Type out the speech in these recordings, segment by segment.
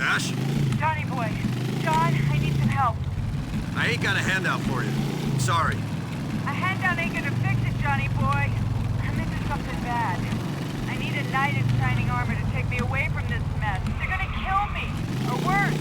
Ash, Johnny boy. John, I need some help. I ain't got a handout for you. Sorry. A handout ain't gonna fix it, Johnny boy. I'm into something bad. I need a knight in shining armor to take me away from this mess. They're gonna kill me. Or worse,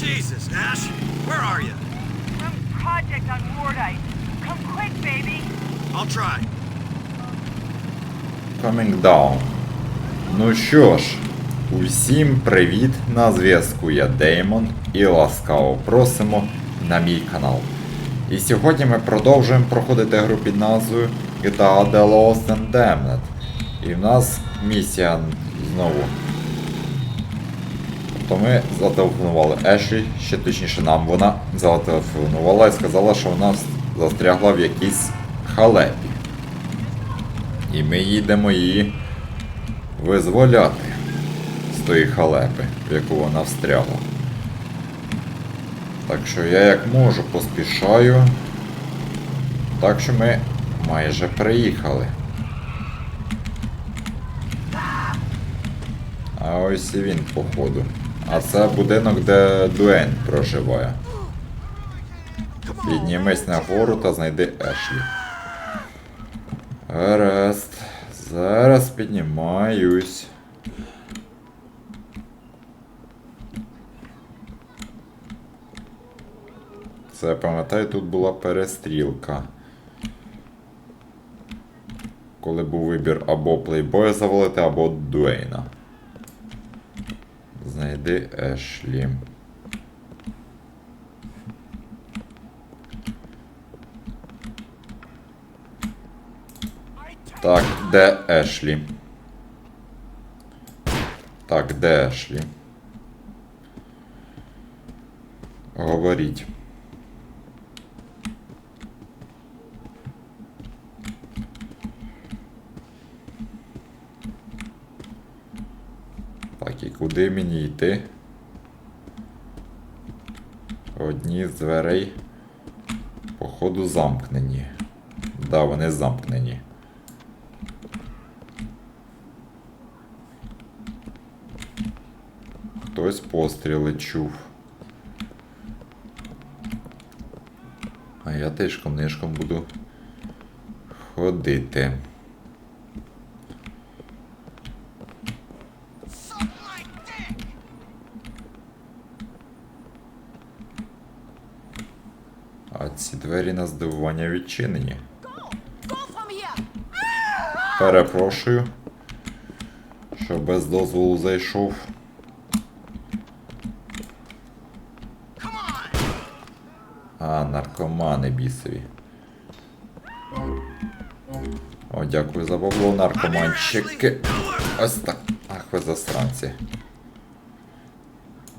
Jesus, Ash, where are you? some project on Wardite. Come quick, baby. I'll try. Coming down. Ну що ж, Усім привіт! На зв'язку я Деймон і ласкаво просимо на мій канал. І сьогодні ми продовжуємо проходити гру під назвою GTA The Lost and Damned. І в нас місія знову. Тобто ми зателефонували Ешлі, ще точніше нам вона зателефонувала і сказала, що вона застрягла в якійсь халепі. І ми їдемо її визволяти тої халепи, в яку вона встрягла. Так що я як можу поспішаю. Так що ми майже приїхали. А ось і він, походу. А це будинок, де Дуейн проживає. Піднімись нагору та знайди Ешлі. Гаразд. Зараз піднімаюсь. Це пам'ятаю, тут була перестрілка. Коли був вибір або плейбоя завалити, або Дуейна. Знайди Ешлі. Так, де Ешлі? Так, де Ешлі? Говоріть. Так, і куди мені йти? Одні з дверей, походу, замкнені. Да, вони замкнені. Хтось постріли чув. А я тишком нишком буду ходити. А ці двері на здивування відчинені. Перепрошую, що без дозволу зайшов. А, наркомани бісові. О, дякую за бабло, наркоманчики. Ось так. Ах, ви засранці.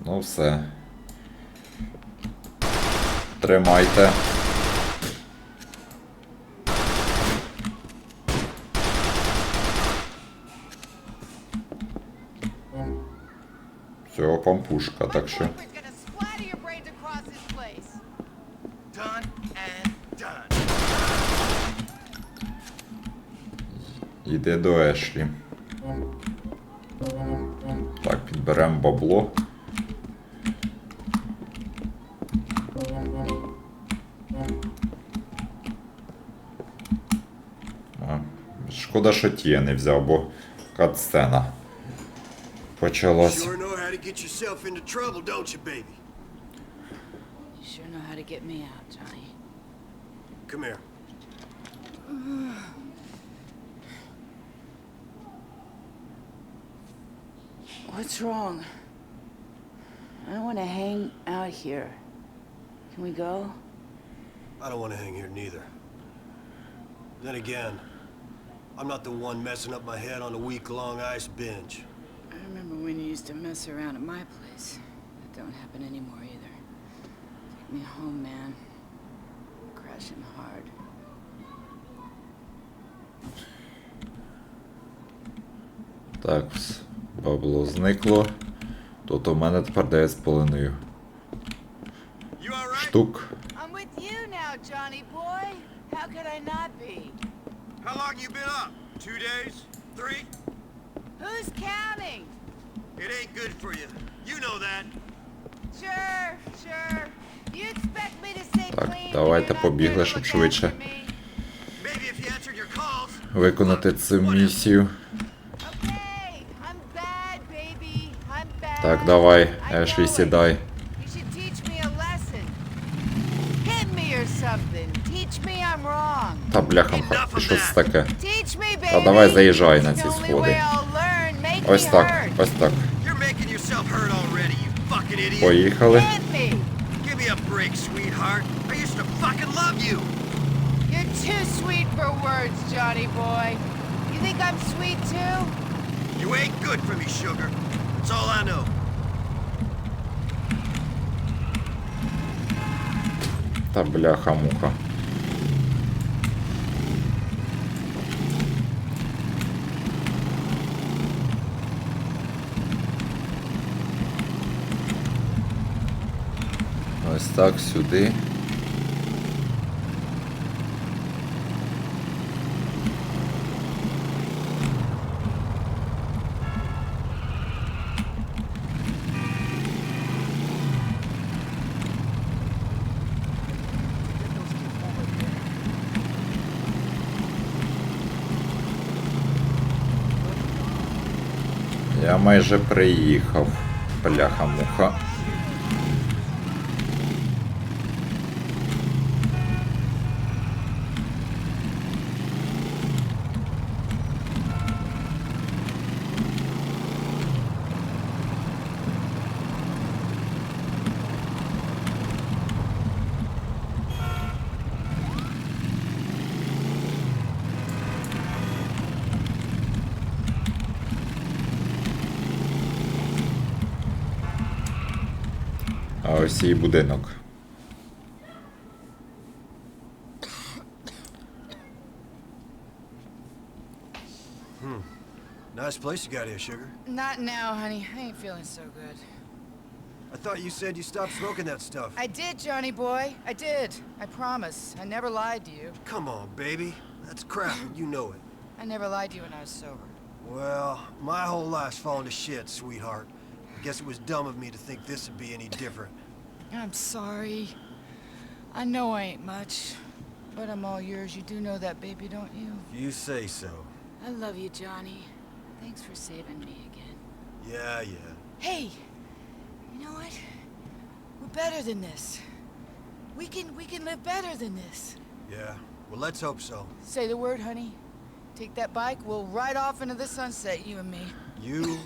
Ну все. Тримайте. Все, пампушка, так що. Йди до Ешлі. Так, підберемо бабло. Шкода, що ті не взяв, бо катсцена почалась. Sure know how to get yourself into trouble, don't you, baby? You sure know how to get me out, Johnny. Come here. What's wrong? I don't want to hang out here. Can we go? I don't want to hang here neither. Then again, I'm not the one messing up my head on a week-long ice binge. I remember when you used to mess around at my place. That don't happen anymore either. Take me home, man. Crashing hard. Так, вс- бабло зникло. Тут у мене тепер 9,5 You all right? штук. I'm with you now, Johnny boy. How could I not be? How long you been up? Two days? Three? Who's counting? It ain't good for you. You know that. Sure, sure. You expect me to stay Так, clean? давайте You're not побігли, gonna щоб look швидше. after me? Maybe if you answered your calls. Виконати цю місію. Okay, I'm bad, baby. I'm bad. Так, давай, I Ешлі, know it. сідай. You should teach me a lesson. Hit me or something. Teach me I'm wrong. Та бляха, і що це таке? Teach me, baby. Та давай заїжджай на It's ці the only сходи. Ось me так, hurt. ось так. You're making yourself hurt already, you fucking idiot. Поїхали. Hit me. Give me a break, sweetheart. I used to fucking love you. You're too sweet for words, Johnny boy. You think I'm sweet too? You ain't good for me, sugar. That's all I know. Та бляха-муха. Ось так сюди. Я майже приїхав. Бляха-муха. А ось і будинок. Nice place you got here, sugar. Not now, honey. I ain't feeling so good. I thought you said you stopped smoking that stuff. I did, Johnny boy. I did. I promise. I never lied to you. Come on, baby. That's crap, and you know it. I never lied to you when I was sober. Well, my whole life's fallen to shit, sweetheart. I guess it was dumb of me to think this would be any different. I'm sorry. I know I ain't much, but I'm all yours. You do know that, baby, don't you? You say so. I love you, Johnny. Thanks for saving me again. Yeah, yeah. Hey, you know what? We're better than this. We can we can live better than this. Yeah. Well, let's hope so. Say the word, honey. Take that bike. We'll ride off into the sunset, you and me. You,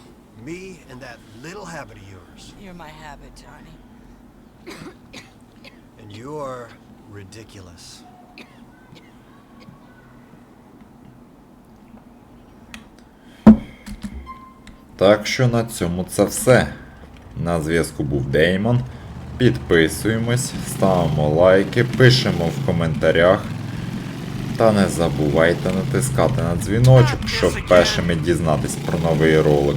me, and that little habit of yours. You're my habit, Johnny. And you're ridiculous. Так що на цьому це все. На зв'язку був Деймон. Підписуємось, ставимо лайки, пишемо в коментарях. Та не забувайте натискати на дзвіночок, щоб першими дізнатись про новий ролик.